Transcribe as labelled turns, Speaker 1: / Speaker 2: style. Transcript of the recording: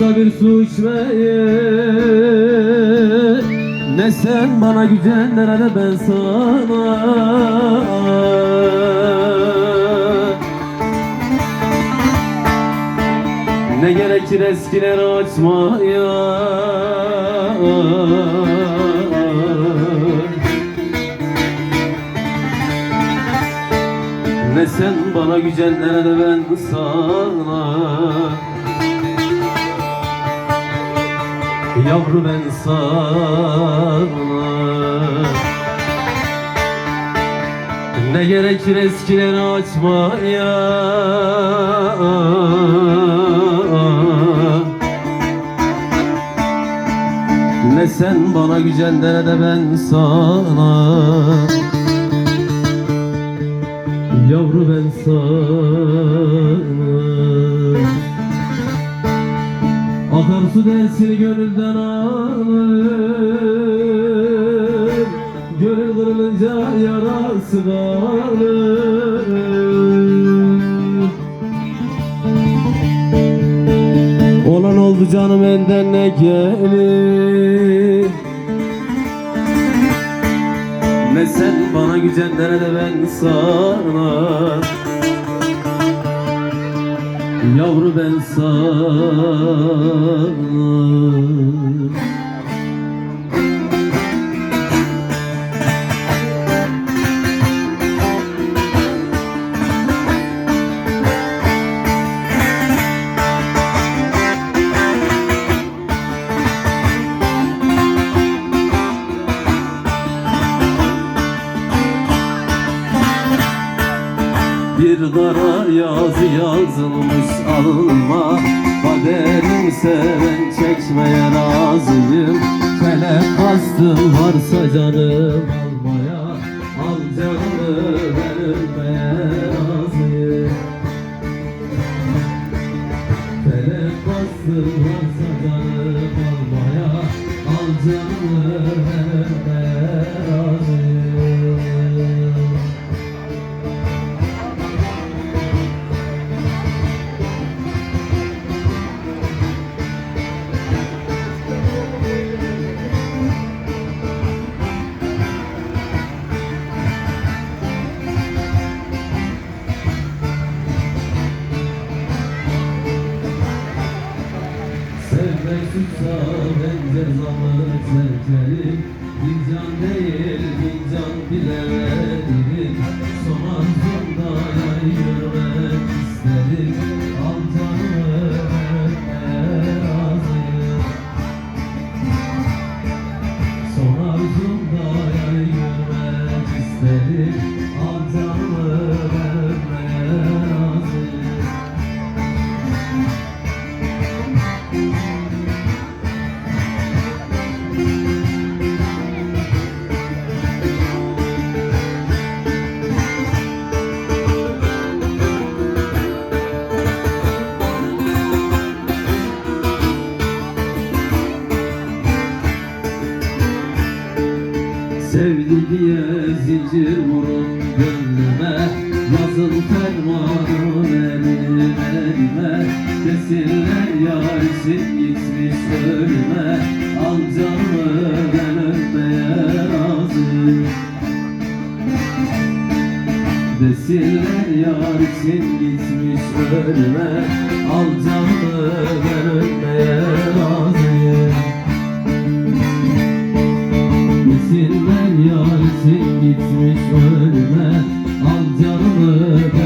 Speaker 1: bir su içmeye Ne sen bana gücenler ne ben sana. Ne gerekir eskileri açmaya? Ne sen bana gücenlere de ben sana Yavru ben sana Ne gerekir eskileri açmaya? Ne sen bana gücenlere de ben sana. Yavru ben sana Akarsu dersin gönülden alır. Gönül kırılınca yarası kalır Olan oldu canım elden ne gelir? Ne sen bana gücenlere de ben sana Yavru ben sana Bir kara yazı yazılmış alma. Kaderim seven çekmeye razıyım Felek kastım varsa canım almaya Al canımı ben ölmeye razıyım. Felek kastım varsa Sevmek tutsa ben cezamı çekerim Fincan değil fincan bilemedim Sevdi diye zincir vurun gönlüme Yazın fermanı elime elime Desinler yarışın gitmiş ölüme Al canımı ben öpmeye razıyım. Desinler yarışın gitmiş ölüme Al canımı ben öpmeye razıyım gitmiş ölüme Al canımı.